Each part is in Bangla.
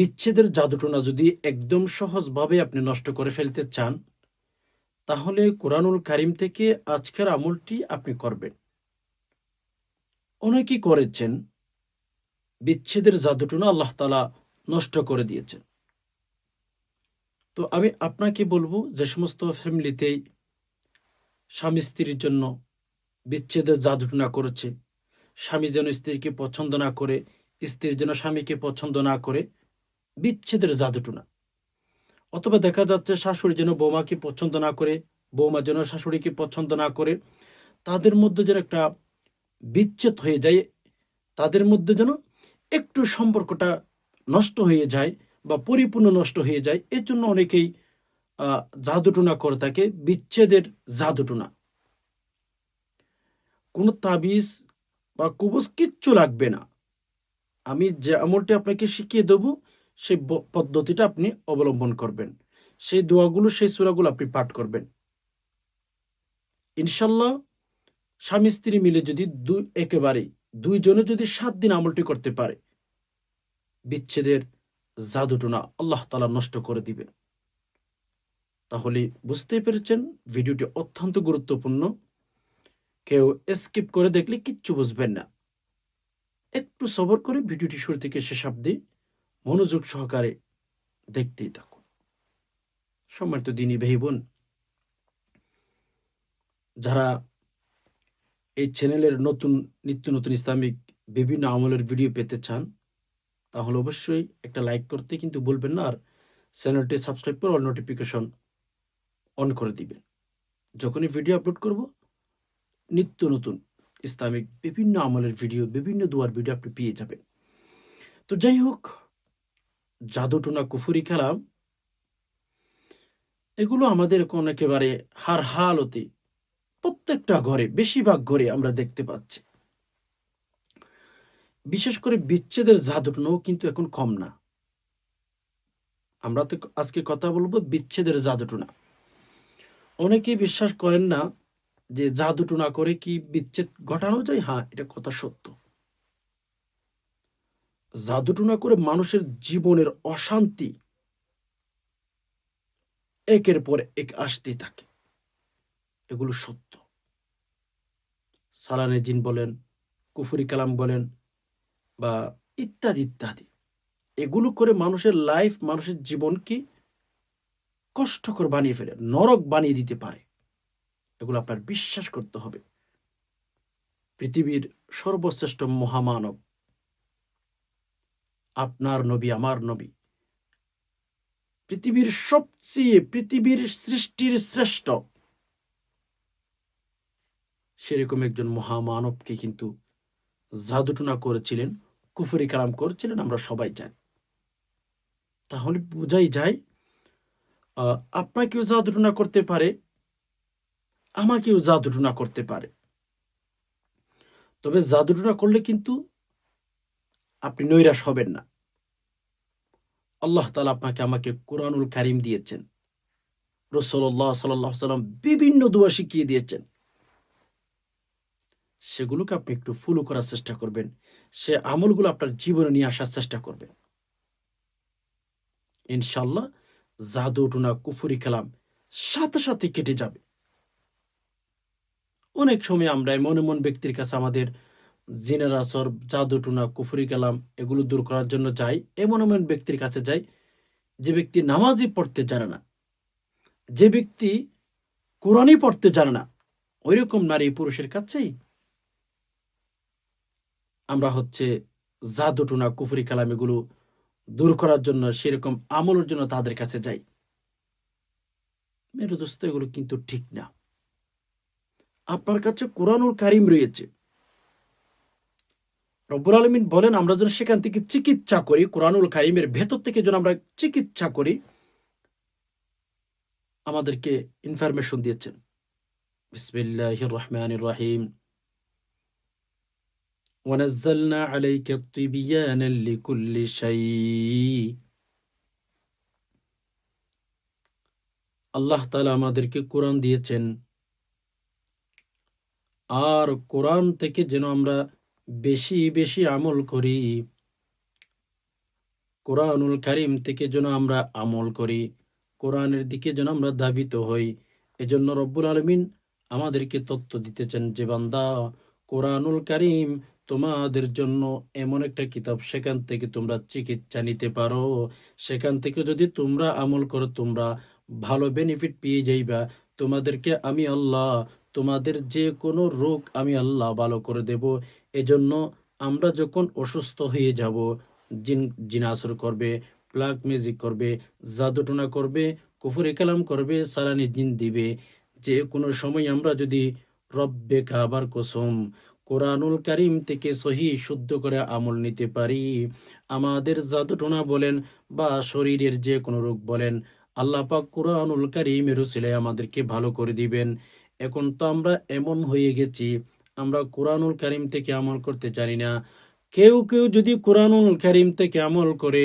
বিচ্ছেদের জাদুটোনা যদি একদম সহজভাবে আপনি নষ্ট করে ফেলতে চান, তাহলে কোরআনুল কারিম থেকে আজকের আমলটি আপনি করবেন। অনেকেই করেছেন, বিচ্ছেদের জাদুটোনা আল্লাহ তালা নষ্ট করে দিয়েছেন। তো আমি আপনাকে বলব, যে সমস্ত ফ্যামিলিতেই স্বামী স্ত্রীর জন্য বিচ্ছেদের জাদুটোনা করেছে। স্বামী যেন স্ত্রীকে পছন্দ না করে স্ত্রীর যেন স্বামীকে পছন্দ না করে বিচ্ছেদের জাদুটোনা। অথবা দেখা যাচ্ছে শাশুড়ি যেন বৌমাকে পছন্দ না করে, বৌমা যেন শাশুড়িকে পছন্দ না করে, তাদের মধ্যে যেন একটা বিচ্ছেদ হয়ে যায়, তাদের মধ্যে যেন একটু সম্পর্কটা নষ্ট হয়ে যায় বা পরিপূর্ণ নষ্ট হয়ে যায়, এর জন্য অনেকেই জাদুটোনা করে থাকে, বিচ্ছেদের জাদুটোনা। কোনো তাবিজ বা কুবুজ কিচ্ছু লাগবে না। আমি যে আমলটি আপনাকে শিখিয়ে দেব সেই পদ্ধতিটা আপনি অবলম্বন করবেন। সেই দোয়াগুলো, সেই সূরাগুলো আপনি পাঠ করবেন। ইনশাল্লাহ স্বামী স্ত্রী মিলে যদি দুই একেবারে দুইজনে যদি সাত দিন আমলটি করতে পারে, বিচ্ছেদের জাদুটোনা আল্লাহ তালা নষ্ট করে দিবেন। তাহলে বুঝতেই পেরেছেন, ভিডিওটি অত্যন্ত গুরুত্বপূর্ণ। কেউ স্কিপ করে দেখলে কিচ্ছু বুঝবেন না। একটু সবর করে ভিডিওটি শুরু থেকে শেষ অব্দি মনোযোগ সহকারে দেখতেই থাকুন। সম্মানিত দিনী ভাই বোন, যারা এই চ্যানেলের নতুন, নিত্য নতুন ইসলামিক বিভিন্ন আমলের ভিডিও পেতে চান, তাহলে অবশ্যই একটা লাইক করতে কিন্তু বলবেন না, আর চ্যানেলটি সাবস্ক্রাইব করে অল নোটিফিকেশন অন করে দিবেন। যখনই ভিডিও আপলোড করব, নিত্য নতুন ইসলামিক বিভিন্ন আমলের ভিডিও, বিভিন্ন দুয়ার ভিডিও আপনি পেয়ে যাবেন। তো যাই হোক জাদুটোনা কুফুরি খেলাম এগুলো আমাদের এখন একেবারে হার হালতে প্রত্যেকটা ঘরে, বেশিরভাগ ঘরে আমরা দেখতে পাচ্ছি। বিশেষ করে বিচ্ছেদের জাদুটোনাও কিন্তু এখন কম না। আমরা তো আজকে কথা বলব বিচ্ছেদের জাদুটোনা। অনেকেই বিশ্বাস করেন না যে জাদুটোনা করে কি বিচ্ছেদ ঘটানো যায়? হ্যাঁ এটা কথা সত্য। জাদুটোনা করে মানুষের জীবনের অশান্তি একের পর এক আসতেই থাকে। এগুলো সত্য। সালানে জিন বলেন, কুফুরি কালাম বলেন বা ইত্যাদি ইত্যাদি। এগুলো করে মানুষের লাইফ মানুষের জীবনকে কষ্টকর বানিয়ে ফেলে, নরক বানিয়ে দিতে পারে। এগুলো আপনার বিশ্বাস করতে হবে। পৃথিবীর সর্বশ্রেষ্ঠ মহামানব আপনার নবী, আমার নবী। পৃথিবীর সবচেয়ে, পৃথিবীর সৃষ্টির শ্রেষ্ঠ। সেরকম একজন মহামানবকে কিন্তু জাদুটুনা করেছিলেন, কুফরি কালাম করেছিলেন, আমরা সবাই জানি। তাহলে বোঝাই যায় আপনাকেও জাদুটুনা করতে পারে, আমাকেও জাদুটুনা করতে পারে। তবে জাদুটুনা করলে কিন্তু আপনি নৈরাশ হবেন না। আল্লাহ তালা আপনাকে আমাকে কোরআনুল কারিম দিয়েছেন। রসল্লাহ সাল্লাহ সাল্লাম বিভিন্ন দোয়া শিখিয়ে দিয়েছেন। সেগুলোকে আপনি একটু ফলো করার চেষ্টা করবেন। সে আমলগুলো আপনার জীবনে নিয়ে আসার চেষ্টা করবেন। ইনশাল্লাহ জাদুটুনা কুফুরি কালাম সাথে সাথে কেটে যাবে। অনেক সময় আমরা এমন এমন ব্যক্তির কাছে আমাদের জিনের আসর জাদুটুনা কুফুরি কালাম, এগুলো দূর করার জন্য যাই, এমন এমন ব্যক্তির কাছে যাই, যে ব্যক্তি নামাজই পড়তে জানে না। যে ব্যক্তি কোরআনই পড়তে জানে না। ওই রকম নারী পুরুষের কাছেই আমরা হচ্ছে জাদুটুনা কুফুরি কালাম এগুলো দূর করার জন্য, সেরকম আমলের জন্য তাদের কাছে যাই। মেরু দোস্ত এগুলো কিন্তু ঠিক না। আপনার কাছে কোরআনুল কারিম রয়েছে। রব্বুল আলমিন বলেন আমরা যেন সেখান থেকে চিকিৎসা করি কোরআনুল কারিমের ভেতর থেকে যেন আমরা চিকিৎসা করি আমাদেরকে ইনফরমেশন দিয়েছেন বিসমিল্লাহ রহমান রাহিম ونزلنا عليك طبيانا لكل شيء আল্লাহ তাআলা আমাদেরকে কোরআন দিয়েছেন আর কোরআন থেকে যেন আমরা বেশি বেশি আমল করি। কোরআনুল কারিম থেকে যেন আমরা আমল করি। কোরআনের দিকে যেন আমরা ধাবিত হই। এজন্য রব্বুল আলমিন আমাদেরকে তত্ত্ব দিতেছেন যে, বান্দা, কোরআনুল কারিম তোমাদের জন্য এমন একটা কিতাব, সেখান থেকে তোমরা চিকিৎসা নিতে পারো। সেখান থেকে যদি তোমরা আমল করো, তোমরা ভালো বেনিফিট পেয়ে যাইবা। তোমাদেরকে আমি আল্লাহ, তোমাদের যে কোনো রোগ আমি আল্লাহ ভালো করে দেব। এজন্য আমরা যখন অসুস্থ হয়ে যাব, জিন জিনাসর করবে প্লাক মিউজিক করবে জাদুটনা করবে, কুফুরি কালাম করবে সারানি জিন দিবে। যে কোনো সময় আমরা যদি রব্বে কাবার কসম কোরআনুল কারিম থেকে সহি শুদ্ধ করে আমল নিতে পারি, আমাদের জাদুটনা বলেন বা শরীরের যে কোনো রোগ বলেন, আল্লাহ পাক কোরআনুল কারিমের উসিলায় আমাদেরকে ভালো করে দিবেন। এখন তো আমরা এমন হয়ে গেছি আমরা কোরআনুল কারিম থেকে আমল করতে জানি না। কেউ কেউ যদি কোরআনুল কারিম থেকে আমল করে,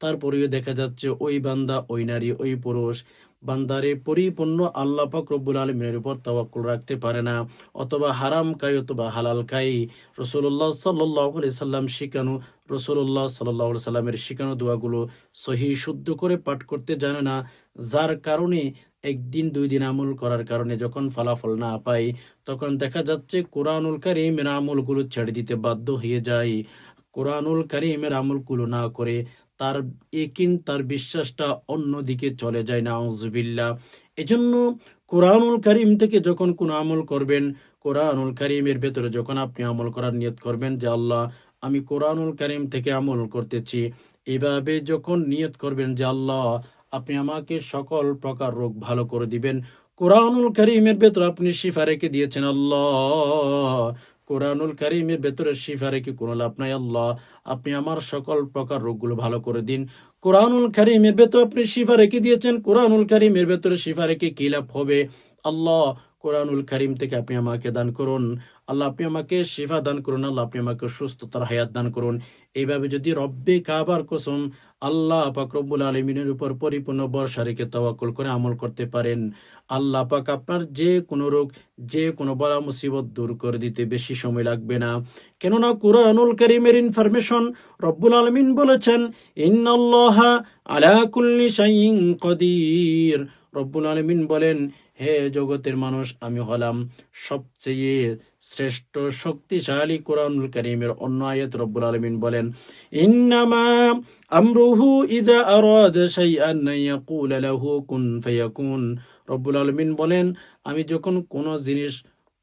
তারপরেও দেখা যাচ্ছে ওই বান্দা ওই নারী, ওই পুরুষ, বান্দারে পরিপূর্ণ আল্লাহ পাক রব্বুল আলমিনের উপর তাওয়াক্কুল রাখতে পারে না। অথবা হারাম খাই অথবা হালাল খাই রসুল্লাহ সাল্লাহ সাল্লাম শিখানো রসুল্লাহ সাল্লাহ সাল্লামের শিখানো দোয়াগুলো সহি, শুদ্ধ করে পাঠ করতে জানে না। যার কারণে একদিন, দুই দিন আমল করার কারণে যখন ফলাফল না পাই, তখন দেখা যাচ্ছে কোরআনুল কারিমের আমলগুলো ছেড়ে দিতে বাধ্য হয়ে যায় কোরআনুল কারিমের আমলগুলো না করে তার একিন তার বিশ্বাসটা অন্যদিকে চলে যায় না আউজবিল্লা এজন্য কোরআনুল কারিম থেকে যখন কোনো আমল করবেন, কোরআনুল কারিমের ভেতরে যখন আপনি আমল করার নিয়ত করবেন যে, আল্লাহ, আমি কোরআনুল কারিম থেকে আমল করতেছি। এভাবে যখন নিয়ত করবেন যে, আল্লাহ আপনি আমাকে সকল প্রকার রোগ ভালো করে দিবেন। কোরআনুল করিমের ভেতর আপনি শিফা রেখে দিয়েছেন, আল্লাহ। কোরআনুল করিমের ভেতরে শিফা রেখে কোনো লাভ নাই, আল্লাহ। আপনি আমার সকল প্রকার রোগগুলো ভালো করে দিন। কোরআনুল করিমের ভেতর আপনি শিফা রেখে দিয়েছেন, কোরআনুল করিমের ভেতরে শিফা রেখে কি লাভ হবে? আল্লাহ কোরআনুল করিম থেকে আপনি আমাকে দান করুন। আল্লাহ আপনি আমাকে শিফা দান করুন, আল্লাহ আপনি আমাকে সুস্থতার হায়াত দান করুন। এইভাবে যদি রব্বে কাবার কসম আল্লাহ পাক রব্বুল আলমিনের উপর পরিপূর্ণ বর্ষা রেখে করে আমল করতে পারেন। আল্লাহ পাক আপনার যে কোনো রোগ, যে কোনো বড় মুসিবত দূর করে দিতে বেশি সময় লাগবে না। কেননা কুরআনুল করিমের ইনফরমেশন রব্বুল আলমিন বলেছেন, ইন্নাল্লাহা আলা কুল্লি শাইইন কদির। রব্বুল আলমিন বলেন, হে জগতের মানুষ, আমি হলাম সবচেয়ে শ্রেষ্ঠ শক্তিশালী কোরআনুল করিমের অন্য আয়াত রব্বুল আলমিন বলেন, ইন্নামা আমরুহু ইদা আরাদ শাইআন ইয়াকুল লাহু কুন ফায়াকুন। রব্বুল আলমিন বলেন, আমি যখন কোনো জিনিস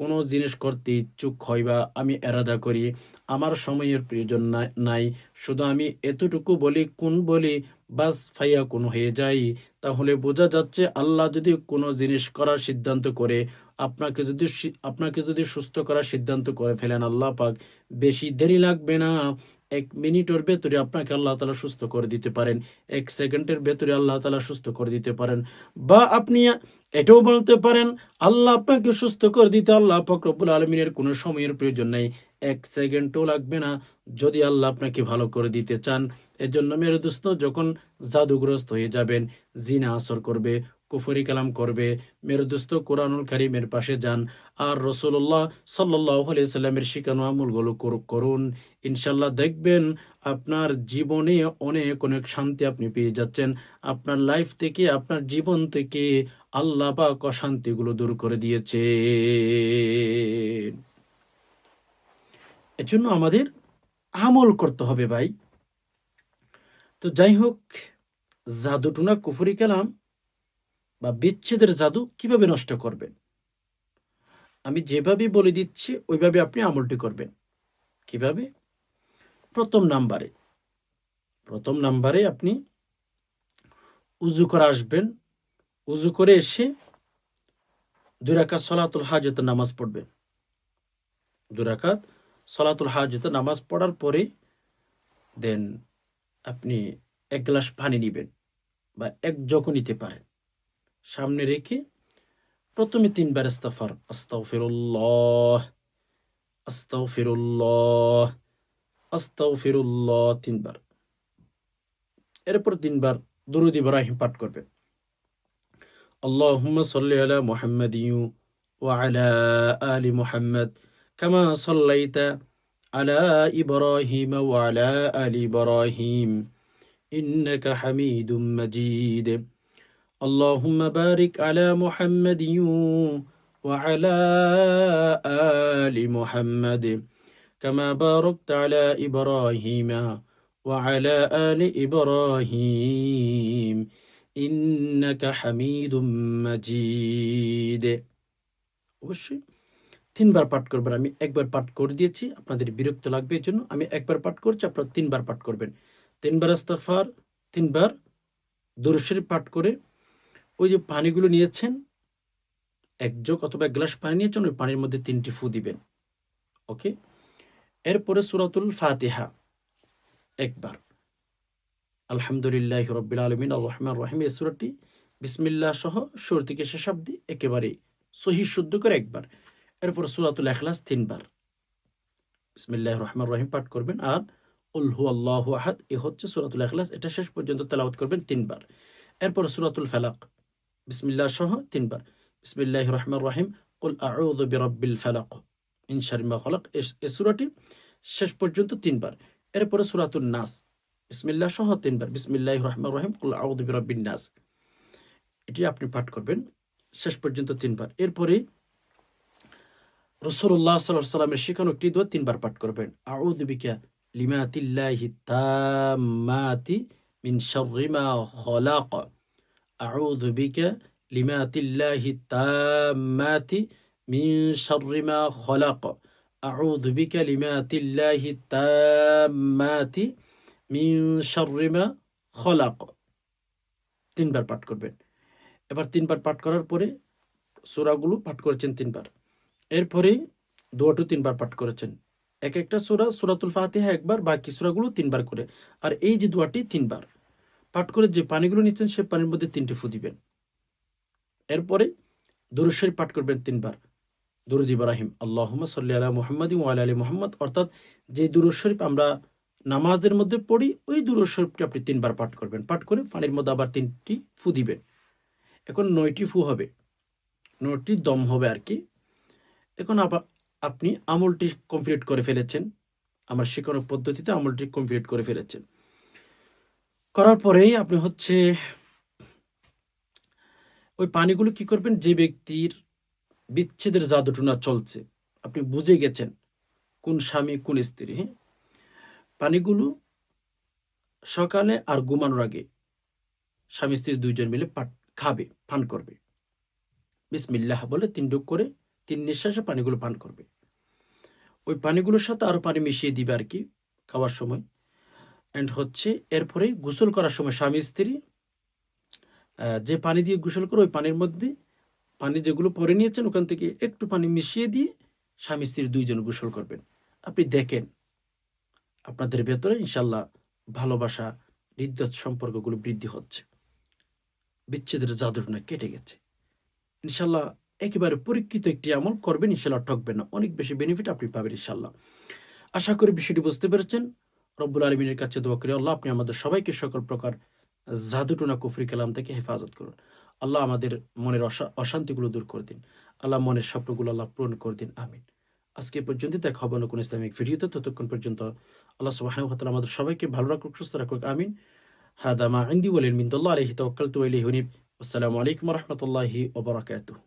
কোনো জিনিস করতে ইচ্ছুক হয় বা আমি এরাদা করি, আমার সময়ের প্রয়োজন নাই, শুধু আমি এতটুকু বলি কোন বলি বাস ফাইয়া কোন হয়ে যাই তাহলে বোঝা যাচ্ছে আল্লাহ যদি কোনো জিনিস করার সিদ্ধান্ত করে, আপনাকে যদি আপনাকে যদি সুস্থ করার সিদ্ধান্ত করে ফেলেন আল্লাহ পাক, বেশি দেরি লাগবে না। এক মিনিটের ভেতরে আপনাকে আল্লাহ তালা সুস্থ করে দিতে পারেন। এক সেকেন্ডের ভেতরে আল্লাহ তালা সুস্থ করে দিতে পারেন। বা আপনি এটাও বলতে পারেন, আল্লাহ আপনাকে সুস্থ করে দিতে আল্লাহ ফকরবুল আলমিনের কোনো সময়ের প্রয়োজন নেই। এক সেকেন্ডও লাগবে না যদি আল্লাহ আপনাকে ভালো করে দিতে চান। এজন্য মেরে দোস্ত, যখন জাদুগ্রস্ত হয়ে যাবেন, জিনা আসর করবে কুফরি কালাম করবে। মেরু দোস্ত, কোরআনুল কারিমের পাশে যান। আর রসুল্লাহ সাল্লাহ সাল্লামের শিখানো আমলগুলো করুন। ইনশাল্লাহ দেখবেন আপনার জীবনে অনেক অনেক শান্তি আপনি পেয়ে যাচ্ছেন। আপনার লাইফ থেকে, আপনার জীবন থেকে আল্লাহ পাক অশান্তিগুলো দূর করে দিয়েছে। এজন্য আমাদের আমল করতে হবে ভাই। তো যাই হোক, জাদুটুনা কুফুরি কালাম বা বিচ্ছেদের জাদু কীভাবে নষ্ট করবেন? আমি যেভাবে বলে দিচ্ছি, ওইভাবে আপনি আমলটি করবেন। কীভাবে? প্রথম নাম্বারে। প্রথম নাম্বারে আপনি উজু করে আসবেন। উজু করে এসে দুই রাকাত সলাতুল হাজত নামাজ পড়বেন। দুই রাকাত সলাতুল হাজত নামাজ পড়ার পরে দেন আপনি এক গ্লাস পানি নেবেন বা এক জগ নিতে পারেন। সামনে রেখে প্রথমে তিনবার ইস্তাফার আস্তাগফিরুল্লাহ আস্তাগফিরুল্লাহ আস্তাগফিরুল্লাহ তিনবার এরপর তিনবার দুরুদ ইব্রাহিম পাঠ করবেন اللهم صل على محمد وعلى آل محمد كما صليت على إبراهيم وعلى آل إبراهيم إنك حميد مجيد اللهم بارك على محمد وعلى آل محمد كما باركت على إبراهيم وعلى آل إبراهيم إنك حميد مجيد অবশ্যই তিনবার পাঠ করবেন আমি একবার পাঠ করে দিয়েছি আপনাদের বিরক্ত লাগবে এই জন্য আমি একবার পাঠ করছি আপনারা তিনবার পাঠ করবেন তিনবার আস্তাফার তিনবার দরশরী পাঠ করে ওই যে পানিগুলো নিয়েছেন, এক যোগ অথবা এক গ্লাস পানি নিয়েছেন, ওই পানির মধ্যে তিনটি ফু দিবেন। ওকে? এরপরে সুরাতুল ফাতিহা, একবার। আলহামদুলিল্লাহ রবিল আলমিন, আল রহমান রহিম, এই সুরাটি বিসমিল্লাহ সহ শুরু থেকে শেষাব্দি একেবারে সহি শুদ্ধ করে একবার। এরপর সুরাতুল এখলাস তিনবার। বিসমিল্লাহ রহমান রহিম পাঠ করবেন। আর উলহু আল্লাহ আহাদ, এ হচ্ছে সুরাতুল এখলাস এটা শেষ পর্যন্ত তেলাওয়াত করবেন তিনবার। এরপর সুরাতুল ফালাক। বিসমিল্লাহ সহ তিনবার। বিসমিল্লাহ রহমান রহিম। উল আউদ বিরব্বিল ফালাক। ইনশারিমা খলাক। এ সুরাটি শেষ পর্যন্ত তিনবার। এরপরে সুরাতুল নাস। বিসমিল্লাহ সহ তিনবার। বিসমিল্লাহ রহমান রহিম। উল আউদ বিরব্বিন নাস। এটি আপনি পাঠ করবেন। শেষ পর্যন্ত তিনবার। এরপরে রসুল্লাহ সাল্লাহ সাল্লামের শেখানো একটি দোয়া তিনবার পাঠ করবেন। আউদ বিকা লিমাতিল্লাহি তাম্মাতি মিন শাররি মা খলাক। আউযু বিকা লিমাতিল্লাহি তাম্মাতি মিন শাররি মা খলাক। আউযু বিকা লিমাতিল্লাহি তাম্মাতি মিন শাররি মা খলাক। তিনবার পাঠ করবেন। এবার তিনবার পাঠ করার পরে সূরাগুলো পাঠ করেছেন তিনবার। এরপরে দোয়াটু তিনবার পাঠ করেছেন। এক একটা সুরা সুরাতুল ফাতিহা একবার, বাকি সুরাগুলো তিনবার করে। আর এই যে দোয়াটি তিনবার পাঠ করে যে পানিগুলো নিচ্ছেন, সে পানির মধ্যে তিনটি ফু দিবেন। এরপরে দুরুশ্বরী পাঠ করবেন তিনবার। দুরুদ ইব্রাহিম আল্লাহ সাল্লি আলা মোহাম্মদ ওয়াল আলী মোহাম্মদ। অর্থাৎ যে দুরুদ শরীফ আমরা নামাজের মধ্যে পড়ি, ওই দুরুদ শরীফটি আপনি তিনবার পাঠ করবেন। পাঠ করে পানির মধ্যে আবার তিনটি ফু দিবেন। এখন নয়টি ফু হবে। নয়টি দম হবে আর কি। এখন আবার আপনি আমলটি কমপ্লিট করে ফেলেছেন। আমার শেখানো পদ্ধতিতে আমলটি কমপ্লিট করে ফেলেছেন। করার পরেই আপনি হচ্ছে ওই পানিগুলো কি করবেন? যে ব্যক্তির বিচ্ছেদের জাদুটুনা চলছে। আপনি বুঝে গেছেন কোন স্বামী, কোন স্ত্রী হ্যাঁ? পানিগুলো সকালে আর ঘুমানোর আগে স্বামী, স্ত্রী দুইজন মিলে খাবে, পান করবে। বিসমিল্লাহ বলে তিন ডুক করে তিন নিঃশ্বাসে পানিগুলো পান করবে। ওই পানিগুলোর সাথে আরও পানি মিশিয়ে দিবে আর কি খাওয়ার সময়। অ্যান্ড হচ্ছে এরপরে গোসল করার সময় স্বামী, স্ত্রী যে পানি দিয়ে গোসল করে ওই পানির মধ্যে পানি যেগুলো পরে নিয়েছেন, ওখান থেকে একটু পানি মিশিয়ে দিয়ে স্বামী, স্ত্রী দুইজন গোসল করবেন। আপনি দেখেন, আপনাদের ভেতরে ইনশাল্লাহ ভালোবাসা হৃদয় সম্পর্কগুলো বৃদ্ধি হচ্ছে। বিচ্ছেদের জাদুটনা কেটে গেছে। ইনশাল্লাহ একেবারে পরীক্ষিত একটি আমল করবেন ইনশাল্লাহ ঠকবেন না। অনেক বেশি বেনিফিট আপনি পাবেন ইনশাল্লাহ আশা করি বিষয়টি বুঝতে পেরেছেন। রব্বুল আলমিনের কাছে দোয়া করি, আল্লাহ আপনি আমাদের সবাইকে সকল প্রকার জাদুটুনা কুফরি কালাম থেকে হেফাজত করুন। আল্লাহ আমাদের মনের অশান্তিগুলো দূর করে দিন। আল্লাহ মনের স্বপ্নগুলো আল্লাহ পূরণ করে দিন। আমিন। আজকে পর্যন্ত দেখা হবে না কোন ইসলামিক ভিডিওতে। ততক্ষণ পর্যন্ত আল্লাহ সুবাহ আমাদের সবাইকে ভালো রাখুক, সুস্থ রাখুক। আমিন। হাদামা ইন্দি ওয়ালিল মিন্দুল্লাহ আলহি তওয়াক্কালতু ইলাইহি হুনিব আসসালামু আলাইকুম রাহমাতুল্লাহি বারাকাতুহু।